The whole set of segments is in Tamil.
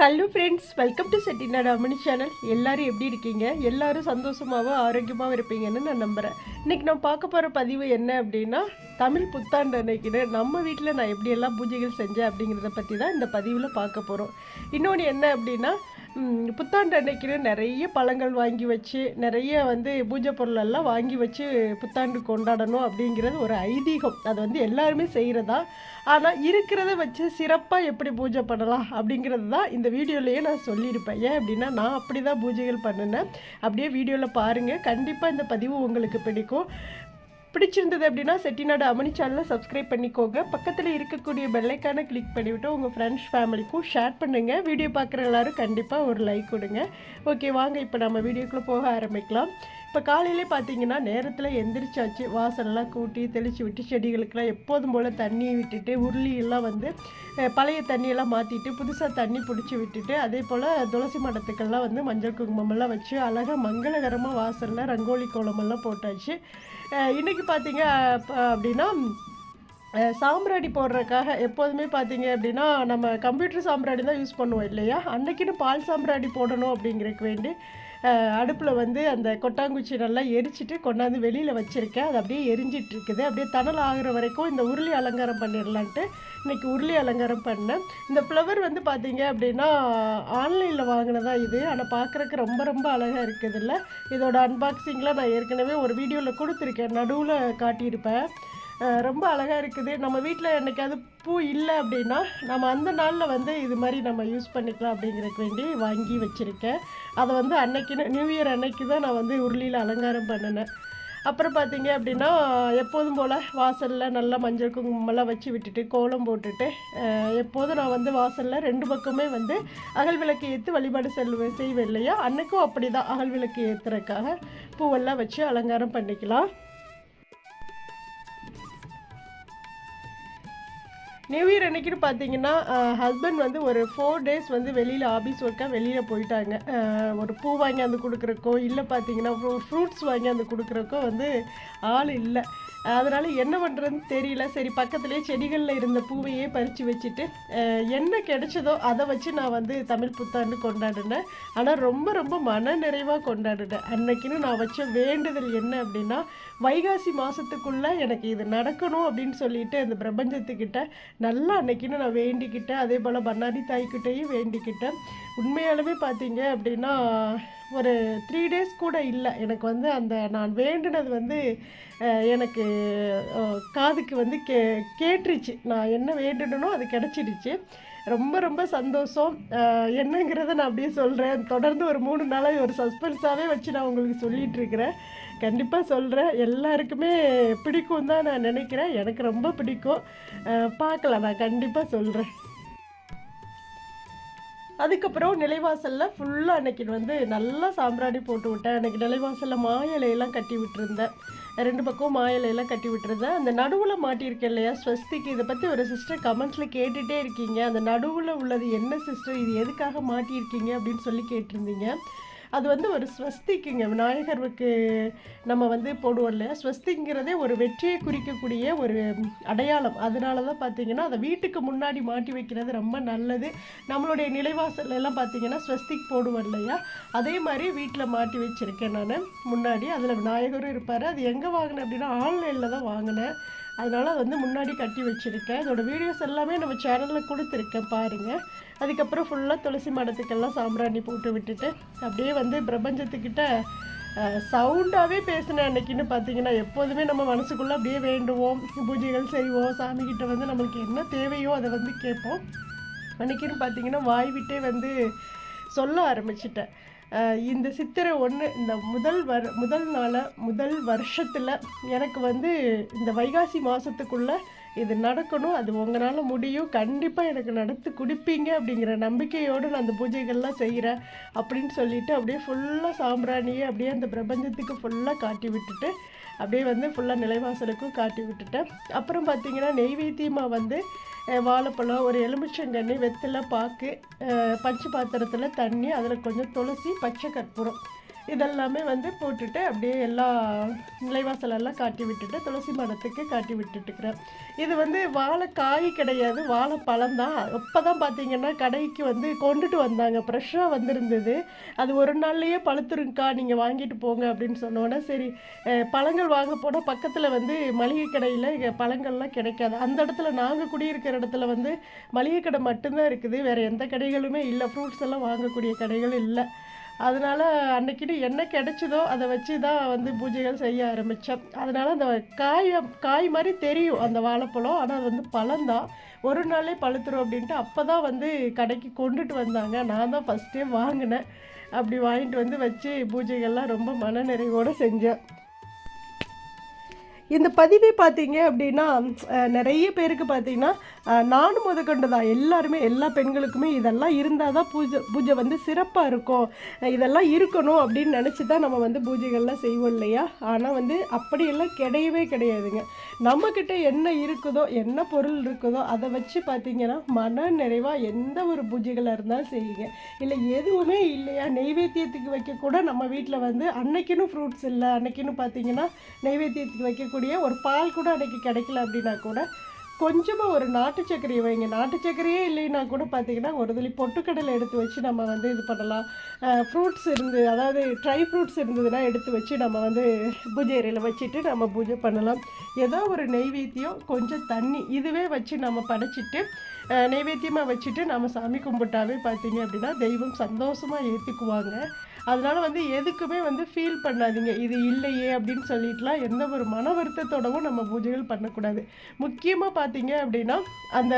Hello friends welcome to Chettinad Ammani channel எல்லாரும் எப்படி இருக்கீங்க? எல்லாரும் சந்தோஷமாகவும் ஆரோக்கியமாகவும் இருப்பீங்கன்னு நான் நம்புகிறேன் இன்றைக்கி நான் பார்க்க போகிற பதிவு என்ன அப்படின்னா தமிழ் புத்தாண்டு அன்னைக்குன்னு நம்ம வீட்டில் நான் எப்படியெல்லாம் பூஜைகள் செஞ்சேன் அப்படிங்கிறத பற்றி தான் இந்த பதிவில் பார்க்க போகிறோம் இன்னொன்று என்ன அப்படின்னா புத்தாண்டு அன்னைக்குன்னு நிறைய பழங்கள் வாங்கி வச்சு நிறைய வந்து பூஜை பொருளெல்லாம் வாங்கி வச்சு புத்தாண்டு கொண்டாடணும் அப்படிங்கிறது ஒரு ஐதீகம். அது வந்து எல்லாருமே செய்கிறதா ஆனால் இருக்கிறத வச்சு சிறப்பாக எப்படி பூஜை பண்ணலாம் அப்படிங்கிறது தான் இந்த வீடியோலேயே நான் சொல்லியிருப்பேன். ஏன் அப்படின்னா நான் அப்படி தான் பூஜைகள் பண்ணினேன். அப்படியே வீடியோவில் பாருங்கள் கண்டிப்பாக இந்த பதிவு உங்களுக்கு பிடிக்கும். பிடிச்சிருந்தது அப்படின்னா செட்டிநாடு அமனி சேனலை சப்ஸ்கிரைப் பண்ணிக்கோங்க. பக்கத்தில் இருக்கக்கூடிய பெல்லைக்கான கிளிக் பண்ணிவிட்டு உங்கள் ஃப்ரெண்ட்ஸ் ஃபேமிலிக்கும் ஷேர் பண்ணுங்கள் வீடியோ பார்க்குற எல்லாரும் கண்டிப்பாக ஒரு லைக் கொடுங்க. ஓகே வாங்க இப்போ நம்ம வீடியோக்குள்ளே போக ஆரம்பிக்கலாம். இப்போ காலையிலே பார்த்தீங்கன்னா நேரத்தில் எந்திரிச்சாச்சு வாசலெல்லாம் கூட்டி தெளித்து விட்டு செடிகளுக்கெல்லாம் எப்போதும் போல் தண்ணி விட்டுட்டு உருளியெல்லாம் வந்து பழைய தண்ணியெல்லாம் மாற்றிட்டு புதுசாக தண்ணி பிடிச்சி விட்டுட்டு அதே போல் துளசி மடத்துக்கெல்லாம் வந்து மஞ்சள் குங்குமமெல்லாம் வச்சு அழகாக மங்களகரமாக வாசலில் ரங்கோலி கோலமெல்லாம் போட்டாச்சு. இன்றைக்கி இன்னைக்கு பார்த்தீங்க அப்படின்னா சாம்பிராடி சாம்பிராணி போடுறதுக்காக எப்போதுமே பார்த்தீங்க அப்படின்னா நம்ம கம்ப்யூட்டர் சாம்பிராணி தான் யூஸ் பண்ணுவோம் இல்லையா? அன்றைக்கின்னு பால் சாம்பிராணி போடணும் அப்படிங்கிறதுக்கு வேண்டி அடுப்பில் வந்து அந்த கொட்டாங்குச்சி நல்லா எரிச்சிட்டு கொண்டாந்து வெளியில் வச்சுருக்கேன். அது அப்படியே எரிஞ்சிட்டு இருக்குது அப்படியே தணல் ஆகிற வரைக்கும் இந்த உருளி அலங்காரம் பண்ணிடலான்ட்டு இன்றைக்கி உருளி அலங்காரம் பண்ணேன். இந்த ஃப்ளவர் வந்து பார்த்தீங்க அப்படின்னா ஆன்லைனில் வாங்கினதா இது. ஆனால் பார்க்குறக்கு ரொம்ப ரொம்ப அழகாக இருக்குதுல்ல. இதோட அன்பாக்சிங்லாம் நான் ஏற்கனவே ஒரு வீடியோவில் கொடுத்துருக்கேன். நடுவில் காட்டியிருப்பேன். ரொம்ப அழகாக இருக்குது. நம்ம வீட்டில் என்னைக்காவது பூ இல்லை அப்படின்னா நம்ம அந்த நாளில் வந்து இது மாதிரி நம்ம யூஸ் பண்ணிக்கலாம் அப்படிங்கிறதுக்கு வேண்டி வாங்கி வச்சுருக்கேன். அதை வந்து அன்னைக்கு நியூ இயர் அன்னைக்கு தான் நான் வந்து உருளியில் அலங்காரம் பண்ணினேன். அப்புறம் பார்த்தீங்க அப்படின்னா எப்போதும் போல் வாசலில் நல்லா மஞ்சள் குங்குமம்லாம் வச்சு விட்டுட்டு கோலம் போட்டுட்டு எப்போதும் நான் வந்து வாசலில் ரெண்டு பக்கமே வந்து அகல் விளக்கு ஏற்று வழிபாடு செல்வேன் செய்வேன் இல்லையா? அன்னைக்கும் அப்படி தான் அகல் விளக்கு ஏற்றுறதுக்காக பூவெல்லாம் வச்சு அலங்காரம் பண்ணிக்கலாம். நியூ இயர் அன்னைக்குன்னு பார்த்தீங்கன்னா ஹஸ்பண்ட் வந்து ஒரு ஃபோர் டேஸ் வந்து வெளியில் ஆஃபீஸ் ஒர்க்காக வெளியில் போயிட்டாங்க. ஒரு பூ வாங்கி வந்து கொடுக்குறக்கோ இல்லை பார்த்தீங்கன்னா ஃப்ரூட்ஸ் வாங்கி வந்து கொடுக்குறக்கோ வந்து ஆள் இல்லை. அதனால் என்ன பண்ணுறதுன்னு தெரியல. சரி பக்கத்துலேயே செடிகளில் இருந்த பூவையே பறித்து வச்சுட்டு என்ன கிடைச்சதோ அதை வச்சு நான் வந்து தமிழ் புத்தாண்டு கொண்டாடினேன். ஆனால் ரொம்ப ரொம்ப மன நிறைவாக கொண்டாடினேன். அன்னைக்குன்னு நான் வச்ச வேண்டுதல் என்ன அப்படின்னா வைகாசி மாதத்துக்குள்ளே எனக்கு இது நடக்கணும் அப்படின்னு சொல்லிட்டு அந்த பிரபஞ்சத்துக்கிட்ட நல்லா அன்னைக்குன்னு நான் வேண்டிக்கிட்டேன். அதே போல் பண்ணாரி தாய்கிட்டையும் வேண்டிக்கிட்டேன். உண்மையாலுமே பார்த்தீங்க அப்படின்னா ஒரு த்ரீ டேஸ் கூட இல்லை. எனக்கு வந்து அந்த நான் வேண்டினது வந்து எனக்கு காதுக்கு வந்து கே கேட்டுருச்சு. நான் என்ன வேண்டினோ அது கிடச்சிருச்சு ரொம்ப ரொம்ப சந்தோஷம். என்னங்கிறத நான் அப்படியே சொல்கிறேன் தொடர்ந்து ஒரு மூணு நாளாக ஒரு சஸ்பென்ஸாகவே வச்சு நான் உங்களுக்கு சொல்லிகிட்ருக்கிறேன் கண்டிப்பாக சொல்கிறேன் எல்லாருக்குமே பிடிக்கும் தான் நான் நினைக்கிறேன். எனக்கு ரொம்ப பிடிக்கும். பார்க்கலாம். நான் கண்டிப்பாக சொல்கிறேன் அதுக்கப்புறம் நிலைவாசலில் ஃபுல்லாக அன்னைக்கு வந்து நல்லா சாம்பிராணி போட்டு விட்டேன். அன்னைக்கு நிலைவாசலில் மாயிலையெல்லாம் கட்டி விட்டுருந்தேன். ரெண்டு பக்கம் மாயிலையெல்லாம் கட்டி விட்டுருந்தேன். அந்த நடுவில் மாட்டியிருக்கேன் இல்லையா ஸ்வஸ்திக்கு? இதை பற்றி ஒரு சிஸ்டர் கமெண்ட்ஸில் கேட்டுகிட்டே இருக்கீங்க. அந்த நடுவில் உள்ளது என்ன சிஸ்டர் இது எதுக்காக மாட்டியிருக்கீங்க அப்படின்னு சொல்லி கேட்டிருந்தீங்க. அது வந்து ஒரு ஸ்வஸ்திக்குங்க. விநாயகருக்கு நம்ம வந்து போடுவோம் இல்லையா? ஸ்வஸ்திங்கிறதே ஒரு வெற்றியை குறிக்கக்கூடிய ஒரு அடையாளம். அதனால தான் பார்த்தீங்கன்னா அதை வீட்டுக்கு முன்னாடி மாட்டி வைக்கிறது ரொம்ப நல்லது. நம்மளுடைய நிலைவாசல்ல எல்லாம் பார்த்தீங்கன்னா ஸ்வஸ்திக் போடுவோம் இல்லையா? அதே மாதிரி வீட்டில் மாட்டி வச்சுருக்கேன் நான். முன்னாடி அதில் விநாயகரும் இருப்பார். அது எங்கே வாங்கினேன் அப்படின்னா ஆன்லைனில் தான் வாங்கினேன். அதனால் அது வந்து முன்னாடி கட்டி வச்சுருக்கேன். இதோட வீடியோஸ் எல்லாமே நம்ம சேனலில் கொடுத்துருக்கேன் பாருங்கள் அதுக்கப்புறம் ஃபுல்லாக துளசி மடத்துக்கெல்லாம் சாம்பிராணி போட்டு விட்டுட்டு அப்படியே வந்து பிரபஞ்சத்துக்கிட்ட சவுண்டாகவே பேசினேன் அன்றைக்கின்னு பார்த்தீங்கன்னா எப்போதுமே நம்ம மனசுக்குள்ளே அப்படியே வேண்டுவோம். பூஜைகள் செய்வோம். சாமிக்கிட்ட வந்து நம்மளுக்கு என்ன தேவையோ அதை வந்து கேட்போம். அன்றைக்கின்னு பார்த்தீங்கன்னா வாய் விட்டே வந்து சொல்ல ஆரம்பிச்சிட்டேன். இந்த சித்திரை ஒன்று இந்த முதல் வர் முதல் நாளை முதல் வருஷத்தில் எனக்கு வந்து இந்த வைகாசி மாதத்துக்குள்ளே இது நடக்கணும். அது உங்களால் முடியும். கண்டிப்பாக எனக்கு நடத்து கொடுப்பீங்க அப்படிங்கிற நம்பிக்கையோடு நான் அந்த பூஜைகள்லாம் செய்கிறேன் அப்படின்னு சொல்லிவிட்டு அப்படியே ஃபுல்லாக சாம்பிராணியை அப்படியே அந்த பிரபஞ்சத்துக்கு ஃபுல்லாக காட்டி விட்டுட்டு அப்படியே வந்து ஃபுல்லாக நிலைவாசலுக்கும் காட்டி விட்டுட்டேன். அப்புறம் பார்த்தீங்கன்னா நெய்வேத்தியமாக வந்து வாழைப்பழம் ஒரு எலுமிச்சங்கண்ணி வெத்தலை பாக்கு பஞ்சு பாத்திரத்தில் தண்ணி அதில் கொஞ்சம் துளசி பச்சை கற்பூரம். இதெல்லாமே வந்து போட்டுட்டு அப்படியே எல்லா நிலைவாசலெல்லாம் காட்டி விட்டுட்டு துளசி மரத்துக்கு காட்டி விட்டுட்டுருக்குறேன். இது வந்து வாழைக்காய் கிடையாது வாழைப்பழம் தான். இப்போ தான் பார்த்தீங்கன்னா கடைக்கு வந்து கொண்டுட்டு வந்தாங்க. ஃப்ரெஷ்ஷாக வந்திருந்தது. அது ஒரு நாள்லேயே பழுத்துருங்கக்கா நீங்கள் வாங்கிட்டு போங்க அப்படின்னு சொன்னோன்னே சரி பழங்கள் வாங்க போனால் பக்கத்தில் வந்து மளிகை கடையில் இங்கே பழங்கள்லாம் கிடைக்காது. அந்த இடத்துல நாங்கள் குடியிருக்கிற இடத்துல வந்து மளிகை கடை மட்டும்தான் இருக்குது. வேறு எந்த கடைகளுமே இல்லை. ஃப்ரூட்ஸ் எல்லாம் வாங்கக்கூடிய கடைகள் இல்லை. அதனால் அன்னைக்கிட்டு என்ன கிடைச்சதோ அதை வச்சு தான் வந்து பூஜைகள் செய்ய ஆரம்பித்தேன் அதனால் அந்த காய் காய் மாதிரி தெரியும் அந்த வாழைப்பழம். ஆனால் அது வந்து பழம்தான் ஒரு நாளே பழுத்துரும் அப்படின்ட்டு அப்போ தான் வந்து கடைக்கு கொண்டுட்டு வந்தாங்க. நான் தான் ஃபஸ்ட்டே வாங்கினேன். அப்படி வாங்கிட்டு வந்து வச்சு பூஜைகள்லாம் ரொம்ப மனநிறைவோடு செஞ்சேன். இந்த பதிவை பார்த்தீங்க அப்படின்னா நிறைய பேருக்கு பார்த்தீங்கன்னா நானும் முதற்கொண்டு தான் எல்லாருமே எல்லா பெண்களுக்குமே இதெல்லாம் இருந்தால் தான் பூஜை பூஜை வந்து சிறப்பாக இருக்கும். இதெல்லாம் இருக்கணும் அப்படின்னு நினச்சி தான் நம்ம வந்து பூஜைகள்லாம் செய்வோம் இல்லையா? ஆனால் வந்து அப்படியெல்லாம் கிடையவே கிடையாதுங்க. நம்மக்கிட்ட என்ன இருக்குதோ என்ன பொருள் இருக்குதோ அதை வச்சு பார்த்தீங்கன்னா மன நிறைவாக எந்த ஒரு பூஜைகளாக இருந்தாலும் செய்யுங்க. இல்லை எதுவுமே இல்லையா? நெய்வேத்தியத்துக்கு வைக்க கூட நம்ம வீட்டில் வந்து அன்னைக்குன்னு ஃப்ரூட்ஸ் இல்லை. அன்னைக்குன்னு பார்த்தீங்கன்னா நெய்வேத்தியத்துக்கு வைக்கக்கூடிய ஒரு பால் கூட அன்னைக்கு கிடைக்கல அப்படின்னா கூட கொஞ்சமாக ஒரு நாட்டு சர்க்கரையை வைங்க. நாட்டு சர்க்கரையே இல்லைன்னா கூட பார்த்தீங்கன்னா ஒரு துளி பொட்டுக்கடலை எடுத்து வச்சு நம்ம வந்து இது பண்ணலாம். ஃப்ரூட்ஸ் இருந்து அதாவது ட்ரை ஃப்ரூட்ஸ் இருந்ததுன்னா எடுத்து வச்சு நம்ம வந்து பூஜை அறையில் வச்சுட்டு நம்ம பூஜை பண்ணலாம். ஏதோ ஒரு நெய்வேத்தியம் கொஞ்சம் தண்ணி இதுவே வச்சு நம்ம படைச்சிட்டு நெய்வேத்தியமாக வச்சுட்டு நம்ம சாமி கும்பிட்டாவே பார்த்தீங்க அப்படின்னா தெய்வம் சந்தோஷமாக ஏற்றுக்குவாங்க அதனால் வந்து எதுக்குமே வந்து ஃபீல் பண்ணாதீங்க. இது இல்லையே அப்படின்னு சொல்லிட்டுலாம் எந்த ஒரு மன வருத்தத்தோடவும் நம்ம பூஜைகள் பண்ணக்கூடாது. முக்கியமாக பார்த்தீங்க அப்படின்னா அந்த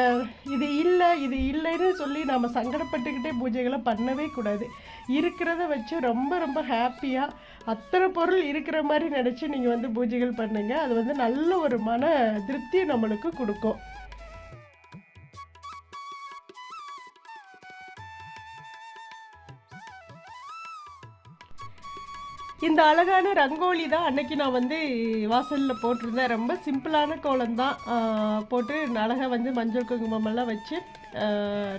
இது இல்லை இது இல்லைன்னு சொல்லி நம்ம சங்கடப்பட்டுக்கிட்டே பூஜைகளை பண்ணவே கூடாது. இருக்கிறத வச்சு ரொம்ப ரொம்ப ஹாப்பியாக அத்தனை பொருள் இருக்கிற மாதிரி நினச்சி நீங்கள் வந்து பூஜைகள் பண்ணுங்க. அது வந்து நல்ல ஒரு மன திருப்தியை நம்மளுக்கு கொடுக்கும். இந்த அழகான ரங்கோலி தான் அன்னைக்கு நான் வந்து வாசலில் போட்டிருந்தேன். ரொம்ப சிம்பிளான கோலம் தான். போட்டு அழகாக வந்து மஞ்சள் குங்குமமெல்லாம் வச்சு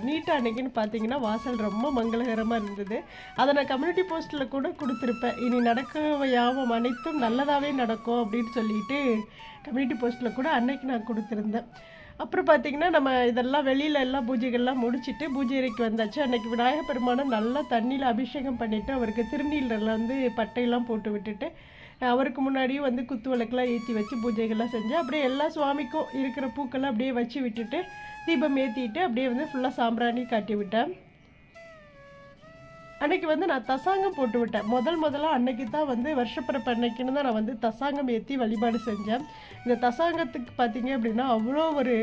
நீட்டாக அன்னைக்குன்னு பார்த்தீங்கன்னா வாசல் ரொம்ப மங்களகரமாக இருந்தது. அதை நான் கம்யூனிட்டி போஸ்ட்டில் கூட கொடுத்துருப்பேன். இனி நடக்க யாவும் அனைத்தும் நல்லதாகவே நடக்கும் அப்படின்னு சொல்லிட்டு கம்யூனிட்டி போஸ்ட்டில் கூட அன்னைக்கு நான் கொடுத்துருந்தேன். அப்புறம் பார்த்தீங்கன்னா நம்ம இதெல்லாம் வெளியில எல்லாம் பூஜைகள்லாம் முடிச்சுட்டு பூஜை அறைக்கு வந்தாச்சு. அன்னைக்கு விநாயகர் பெருமானை நல்லா தண்ணியில் அபிஷேகம் பண்ணிவிட்டு அவருக்கு திருநீரில் வந்து பட்டையெல்லாம் போட்டு விட்டுட்டு அவருக்கு முன்னாடியும் வந்து குத்து விளக்கெல்லாம் ஏற்றி வச்சு பூஜைகள்லாம் செஞ்சு அப்படியே எல்லா சுவாமிக்கும் இருக்கிற பூக்கெல்லாம் அப்படியே வச்சு விட்டுட்டு தீபம் ஏற்றிட்டு அப்படியே வந்து ஃபுல்லாக சாம்பிராணி காட்டி விட்டேன். அன்னைக்கு வந்து நான் தசாங்கம் போட்டு விட்டேன். முதல் முதல்ல அன்னைக்கு தான் வந்து வருஷப்பிறப்பு அன்னைக்குன்னு தான் நான் வந்து தசாங்கம் ஏற்றி வழிபாடு செஞ்சேன். இந்த தசாங்கத்துக்கு பார்த்தீங்க அப்படின்னா அவ்வளோ ஒரு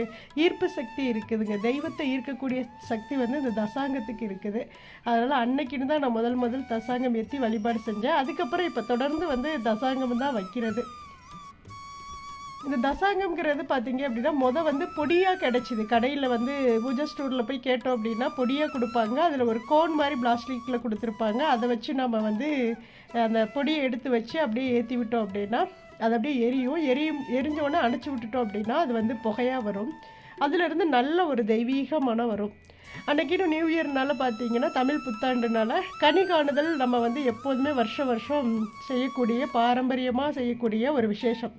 ஈர்ப்பு சக்தி இருக்குதுங்க. தெய்வத்தை ஈர்க்கக்கூடிய சக்தி வந்து இந்த தசாங்கத்துக்கு இருக்குது. அதனால் அன்னைக்குன்னு தான் நான் முதல் முதல் தசாங்கம் ஏற்றி வழிபாடு செஞ்சேன். அதுக்கப்புறம் இப்போ தொடர்ந்து வந்து தசாங்கம் தான் வைக்கிறது. இந்த தசாங்கம்ங்கிறது பார்த்தீங்க அப்படின்னா மொதல் வந்து பொடியாக கிடச்சிது. கடையில் வந்து பூஜா ஸ்டோரில் போய் கேட்டோம் அப்படின்னா பொடியாக கொடுப்பாங்க. அதில் ஒரு கோன் மாதிரி பிளாஸ்டிக்கில் கொடுத்துருப்பாங்க. அதை வச்சு நம்ம வந்து அந்த பொடியை எடுத்து வச்சு அப்படியே ஏற்றி விட்டோம் அப்படின்னா அது அப்படியே எரியும். எரியும் எரிஞ்ச அணைச்சி விட்டுட்டோம் அப்படின்னா அது வந்து புகையாக வரும். அதிலிருந்து நல்ல ஒரு தெய்வீக மனம் வரும். அன்னைக்கு நியூ இயர்னால பார்த்தீங்கன்னா தமிழ் புத்தாண்டுனால கனி காணுதல் நம்ம வந்து எப்போதுமே வருஷம் வருஷம் செய்யக்கூடிய பாரம்பரியமாக செய்யக்கூடிய ஒரு விசேஷம்.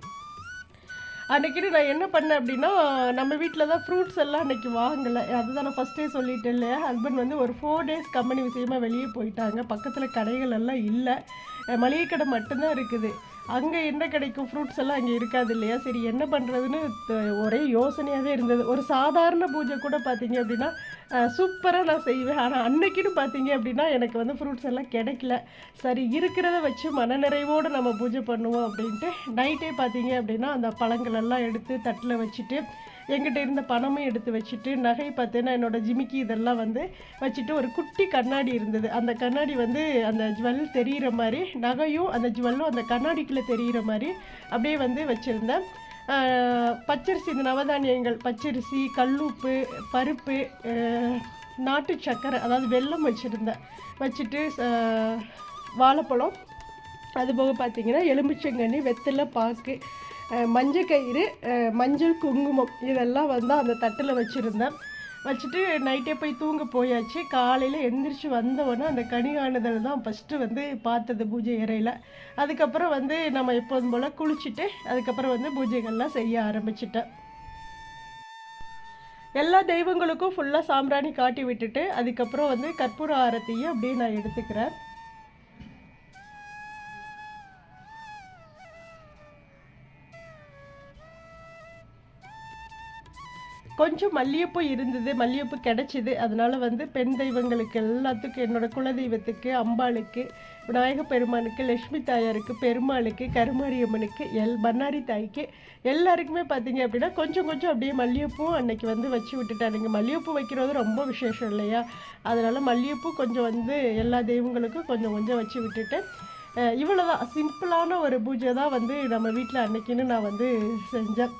அன்னைக்கு நான் என்ன பண்ணேன் அப்படின்னா நம்ம வீட்டில் தான் ஃப்ரூட்ஸ் எல்லாம் அன்னைக்கு வாங்கலை. அதுதான் நான் ஃபஸ்ட்டே சொல்லிட்டேன் இல்லையா ஹஸ்பண்ட் வந்து ஒரு ஃபோர் டேஸ் கம்பெனி விஷயமா வெளியே போயிட்டாங்க. பக்கத்தில் கடைகள் எல்லாம் இல்லை. மளிகை கடை மட்டும்தான் இருக்குது. அங்கே என்ன கிடைக்கும்? ஃப்ரூட்ஸ் எல்லாம் அங்கே இருக்காது இல்லையா? சரி என்ன பண்ணுறதுன்னு ஒரே யோசனையாகவே இருந்தது. ஒரு சாதாரண பூஜை கூட பார்த்தீங்க அப்படின்னா சூப்பராக நான் செய்வேன். ஆனால் அன்னைக்குன்னு பார்த்தீங்க அப்படின்னா எனக்கு வந்து ஃப்ரூட்ஸ் எல்லாம் கிடைக்கல. சரி இருக்கிறத வச்சு மனநிறைவோடு நம்ம பூஜை பண்ணுவோம் அப்படின்ட்டு நைட்டே பார்த்தீங்க அப்படின்னா அந்த பழங்கள் எல்லாம் எடுத்து தட்டில் வச்சுட்டு எங்கிட்ட இருந்த பணமும் எடுத்து வச்சுட்டு நகை பார்த்தீங்கன்னா என்னோட ஜிமிக்கி இதெல்லாம் வந்து வச்சுட்டு ஒரு குட்டி கண்ணாடி இருந்தது. அந்த கண்ணாடி வந்து அந்த ஜுவல் தெரிகிற மாதிரி நகையும் அந்த ஜுவல்லும் அந்த கண்ணாடிக்குள்ளே தெரிகிற மாதிரி அப்படியே வந்து வச்சுருந்தேன். பச்சரிசி இந்த நவதானியங்கள் பச்சரிசி கல்லுப்பு பருப்பு நாட்டு சர்க்கரை அதாவது வெல்லம் வச்சுருந்தேன். வச்சுட்டு வாழைப்பழம். அதுபோக பார்த்திங்கன்னா எலுமிச்சங்கண்ணி வெத்தலை பாக்கு மஞ்சள் கயிறு மஞ்சள் குங்குமம் இதெல்லாம் வந்து அந்த தட்டில் வச்சுருந்தேன். வச்சுட்டு நைட்டே போய் தூங்க போயாச்சு. காலையில் எந்திரிச்சு வந்தவொடனே அந்த கனிகாணுதல் தான் ஃபஸ்ட்டு வந்து பார்த்தது பூஜை இறையில் அதுக்கப்புறம் வந்து நம்ம எப்போதும் போல் குளிச்சுட்டு அதுக்கப்புறம் வந்து பூஜைகள்லாம் செய்ய ஆரம்பிச்சிட்டேன். எல்லா தெய்வங்களுக்கும் ஃபுல்லாக சாம்பிராணி காட்டி விட்டுட்டு அதுக்கப்புறம் வந்து கற்பூர ஆரத்தியை அப்படியே நான் எடுத்துக்கிறேன். கொஞ்சம் மல்லிகைப்பூ இருந்தது மல்லிகைப்பூ கிடைச்சிது. அதனால் வந்து பெண் தெய்வங்களுக்கு எல்லாத்துக்கும் என்னோடய குலதெய்வத்துக்கு அம்பாளுக்கு விநாயக பெருமானுக்கு லட்சுமி தாயாருக்கு பெருமாளுக்கு கருமாரியம்மனுக்கு எல் பண்ணாரி தாய்க்கு எல்லாருக்குமே பார்த்தீங்க அப்படின்னா கொஞ்சம் கொஞ்சம் அப்படியே மல்லிகைப்பூ அன்னைக்கு வந்து வச்சு விட்டுட்டானுங்க. மல்லிகைப்பூ வைக்கிறது ரொம்ப விசேஷம் இல்லையா? அதனால் மல்லிகைப்பூ கொஞ்சம் வந்து எல்லா தெய்வங்களுக்கும் கொஞ்சம் கொஞ்சம் வச்சு விட்டுட்டேன் இவ்வளோதான் சிம்பிளான ஒரு பூஜை தான் வந்து நம்ம வீட்டில் அன்னைக்குன்னு நான் வந்து செஞ்சேன்.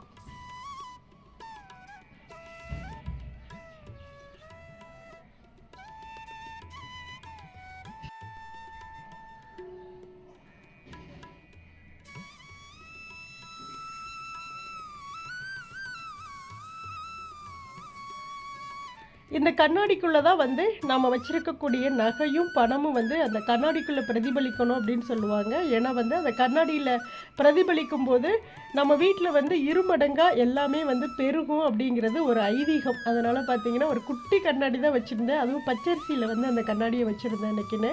இந்த கண்ணாடிக்குள்ளே தான் வந்து நம்ம வச்சுருக்கக்கூடிய நகையும் பணமும் வந்து அந்த கண்ணாடிக்குள்ளே பிரதிபலிக்கணும் அப்படின்னு சொல்லுவாங்க. ஏன்னா வந்து அந்த கண்ணாடியில் பிரதிபலிக்கும் போது நம்ம வீட்டில் வந்து இருமடங்காக எல்லாமே வந்து பெருகும் அப்படிங்கிறது ஒரு ஐதீகம். அதனால் பார்த்தீங்கன்னா ஒரு குட்டி கண்ணாடி தான் வச்சுருந்தேன். அதுவும் பச்சரிசியில் வந்து அந்த கண்ணாடியை வச்சுருந்தேன் அன்னைக்குன்னு.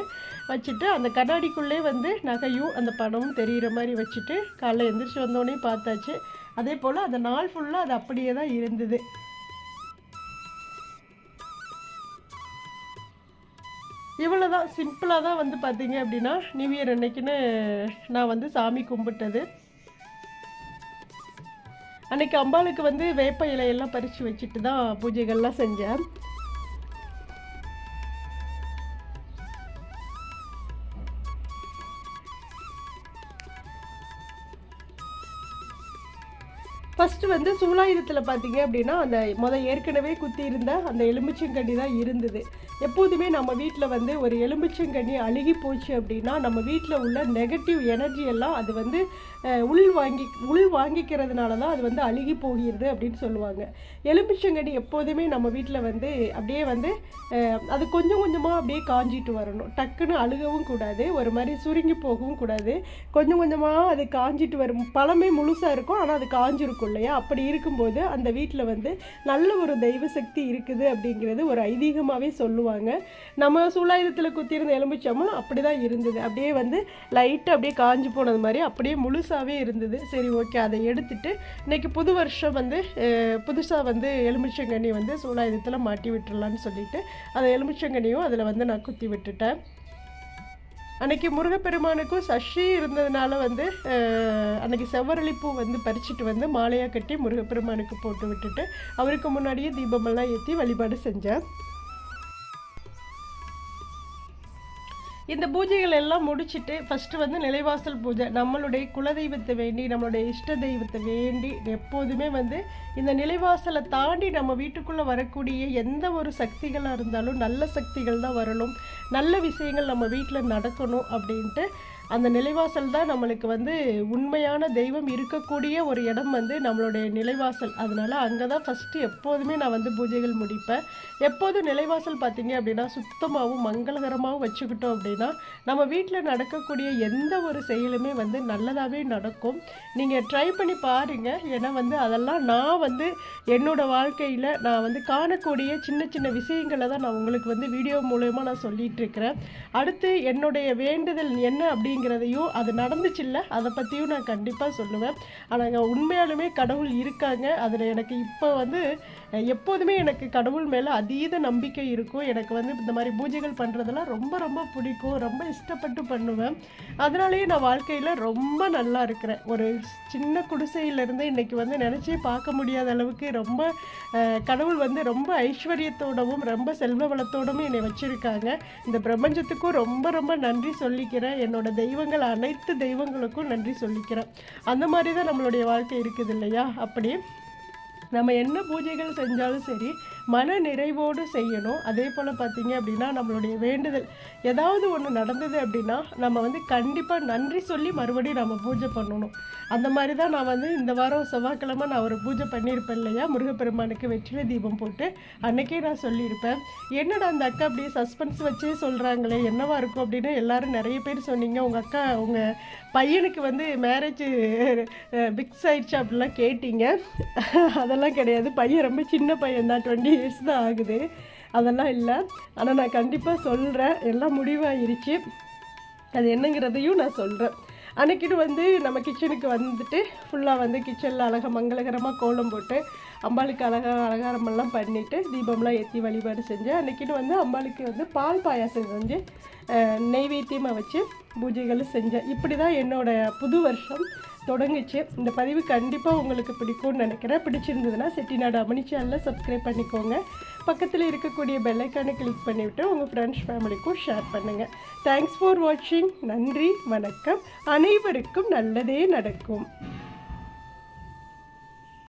வச்சுட்டு அந்த கண்ணாடிக்குள்ளே வந்து நகையும் அந்த பணமும் தெரிகிற மாதிரி வச்சுட்டு காலைல எழுந்திரிச்சு வந்தோடனே பார்த்தாச்சு. அதே போல் அந்த நாள் ஃபுல்லாக அது அப்படியே தான் இருந்தது. இவ்வளோ தான் சிம்பிளாக தான் வந்து பார்த்தீங்க அப்படின்னா நியூ இயர் அன்னைக்குன்னு நான் வந்து சாமி கும்பிட்டது. அன்னைக்கு அம்பாளுக்கு வந்து வேப்ப இலையெல்லாம் பறித்து வச்சுட்டு தான் பூஜைகள்லாம் செஞ்சேன். ஃபஸ்ட்டு வந்து சூலாயுதத்தில் பார்த்தீங்க அப்படின்னா அந்த முத ஏற்கனவே குத்தி இருந்த அந்த எலுமிச்சங்கண்டி தான் இருந்தது. எப்போதுமே நம்ம வீட்டில் வந்து ஒரு எலும்பிச்சங்கனி அழுகி போச்சு அப்படின்னா நம்ம வீட்டில் உள்ள நெகட்டிவ் எனர்ஜி எல்லாம் அது வந்து உள் வாங்கி உள் வாங்கிக்கிறதுனால தான் அது வந்து அழுகி போகிறது அப்படின்னு சொல்லுவாங்க. எலும்பிச்சங்கனி எப்போதுமே நம்ம வீட்டில் வந்து அப்படியே வந்து அது கொஞ்சம் கொஞ்சமாக அப்படியே காஞ்சிட்டு வரணும். டக்குன்னு அழுகவும் கூடாது. ஒரு மாதிரி சுருங்கி போகவும் கூடாது. கொஞ்சம் கொஞ்சமாக அது காஞ்சிட்டு வரும். பழமே முழுசாக இருக்கும். ஆனால் அது காஞ்சிருக்கும் இல்லையா? அப்படி இருக்கும்போது அந்த வீட்டில் வந்து நல்ல ஒரு தெய்வ சக்தி இருக்குது அப்படிங்கிறது ஒரு ஐதீகமாகவே சொல்லுவாங்க. நம்ம சூலாயுதத்தில் குத்தியிருந்த எலும்பிச்சமும் அப்படி தான் இருந்தது. அப்படியே வந்து லைட்டாக அப்படியே காஞ்சி போனது மாதிரி அப்படியே முழுசாகவே இருந்தது. சரி ஓகே அதை எடுத்துட்டு இன்னைக்கு புது வருஷம் வந்து புதுசாக வந்து எலுமிச்சங்கண்ணி வந்து சூலாயுதத்தில் மாட்டி விட்டுடலான்னு சொல்லிட்டு அந்த எலுமிச்சங்கனியும் அதில் வந்து நான் குத்தி விட்டுட்டேன். அன்னைக்கு முருகப்பெருமானுக்கும் சஷ்டி இருந்ததுனால வந்து அன்றைக்கி அன்னைக்கு செவ்வரளி பூ வந்து பறிச்சுட்டு வந்து மாலையாக கட்டி முருகப்பெருமானுக்கு போட்டு விட்டுட்டு அவருக்கு முன்னாடியே தீபமெல்லாம் ஏற்றி வழிபாடு செஞ்சேன். இந்த பூஜைகள் எல்லாம் முடிச்சுட்டு ஃபஸ்ட்டு வந்து நிலைவாசல் பூஜை. நம்மளுடைய குலதெய்வத்தை வேண்டி நம்மளுடைய இஷ்ட தெய்வத்தை வேண்டி எப்போதுமே வந்து இந்த நிலைவாசலை தாண்டி நம்ம வீட்டுக்குள்ளே வரக்கூடிய எந்த ஒரு சக்திகளாக இருந்தாலும் நல்ல சக்திகள் தான் வரணும். நல்ல விஷயங்கள் நம்ம வீட்டில் நடக்கணும் அப்படின்ட்டு அந்த நிலைவாசல் தான் நம்மளுக்கு வந்து உண்மையான தெய்வம் இருக்கக்கூடிய ஒரு இடம் வந்து நம்மளுடைய நிலைவாசல். அதனால் அங்கே தான் ஃபஸ்ட்டு எப்போதுமே நான் வந்து பூஜைகள் முடிப்பேன். எப்போதும் நிலைவாசல் பார்த்தீங்க அப்படின்னா சுத்தமாகவும் மங்களகரமாகவும் வச்சுக்கிட்டோம் அப்படின்னா நம்ம வீட்டில் நடக்கக்கூடிய எந்த ஒரு செயலுமே வந்து நல்லதாகவே நடக்கும். நீங்கள் ட்ரை பண்ணி பாருங்கள் ஏன்னா வந்து அதெல்லாம் நான் வந்து என்னோட வாழ்க்கையில் நான் வந்து காணக்கூடிய சின்ன சின்ன விஷயங்களை தான் நான் உங்களுக்கு வந்து வீடியோ மூலயமா நான் சொல்லிகிட்ருக்கிறேன் அடுத்து என்னுடைய வேண்டுதல் என்ன அப்படிங்கிறதையும் அது நடந்துச்சுல்ல அதை பற்றியும் நான் கண்டிப்பாக சொல்லுவேன். ஆனால் உண்மையாலுமே கடவுள் இருக்காங்க. அதில் எனக்கு இப்போ வந்து எப்போதுமே எனக்கு கடவுள் மேலே அதீத நம்பிக்கை இருக்கும். எனக்கு வந்து இந்த மாதிரி பூஜைகள் பண்ணுறதெல்லாம் ரொம்ப ரொம்ப பிடிக்கும். ரொம்ப இஷ்டப்பட்டு பண்ணுவேன். அதனாலேயே நான் வாழ்க்கையில் ரொம்ப நல்லா இருக்கிறேன். ஒரு சின்ன குடிசையிலேருந்து இன்றைக்கி வந்து நினச்சே பார்க்க முடியாத அளவுக்கு ரொம்ப கடவுள் வந்து ரொம்ப ஐஸ்வர்யத்தோடவும் ரொம்ப செல்வ வளத்தோடவும் என்னை வச்சுருக்காங்க. இந்த பிரபஞ்சத்துக்கும் ரொம்ப ரொம்ப நன்றி சொல்லிக்கிறேன். என்னோட தெய்வங்கள் அனைத்து தெய்வங்களுக்கும் நன்றி சொல்லிக்கிறேன். அந்த மாதிரி தான் நம்மளுடைய வாழ்க்கை இருக்குது இல்லையா? அப்படி நம்ம என்ன பூஜைகள் செஞ்சாலும் சரி மன நிறைவோடு செய்யணும். அதே போல் பார்த்தீங்க அப்படின்னா நம்மளுடைய வேண்டுதல் ஏதாவது ஒன்று நடந்தது அப்படின்னா நம்ம வந்து கண்டிப்பாக நன்றி சொல்லி மறுபடியும் நம்ம பூஜை பண்ணணும். அந்த மாதிரி தான் நான் வந்து இந்த வாரம் செவ்வாய்க்கிழமை நான் ஒரு பூஜை பண்ணியிருப்பேன் இல்லையா? முருகப்பெருமானுக்கு வெற்றிலை தீபம் போட்டு அன்றைக்கே நான் சொல்லியிருப்பேன். என்னடா அந்த அக்கா அப்படியே சஸ்பென்ஸ் வச்சே சொல்கிறாங்களே என்னவா இருக்கும் அப்படின்னு எல்லாரும் நிறைய பேர் சொன்னீங்க. உங்கள் அக்கா உங்கள் பையனுக்கு வந்து மேரேஜ் பிக்ஸ் ஆயிடுச்சு அப்படிலாம் கேட்டீங்க. அதெல்லாம் கிடையாது. பையன் ரொம்ப சின்ன பையன் தான் டுவெண்ட்டி இயர்ஸ் தான் ஆகுது. அதெல்லாம் இல்லை. ஆனால் நான் கண்டிப்பாக சொல்கிறேன் எல்லாம் முடிவாயிருச்சு. அது என்னங்கிறதையும் நான் சொல்கிறேன் அன்றைக்கிட்டு வந்து நம்ம கிச்சனுக்கு வந்துட்டு ஃபுல்லாக வந்து கிச்சனில் அழகாக மங்களகரமாக கோலம் போட்டு அம்பாளுக்கு அழகாக அலங்காரமெல்லாம் பண்ணிவிட்டு தீபம்லாம் ஏற்றி வழிபாடு செஞ்சேன் அன்றைக்கிட்டு வந்து அம்பாளுக்கு வந்து பால் பாயாசம் செஞ்சு நெய்வேத்தியமாக வச்சு பூஜைகளும் செஞ்சேன். இப்படி தான் என்னோடய புது வருஷம். தொடங்குச்சு. இந்த பதிவு கண்டிப்பாக உங்களுக்கு பிடிக்கும்னு நினைக்கிறேன். பிடிச்சிருந்ததுன்னா செட்டிநாடு அமனி சேனலில் சப்ஸ்கிரைப் பண்ணிக்கோங்க. பக்கத்தில் இருக்கக்கூடிய பெல்லைக்கானை கிளிக் பண்ணிவிட்டு உங்கள் ஃப்ரெண்ட்ஸ் ஃபேமிலிக்கும் ஷேர் பண்ணுங்கள் தேங்க்ஸ் ஃபார் வாட்சிங் நன்றி வணக்கம். அனைவருக்கும் நல்லதே நடக்கும்.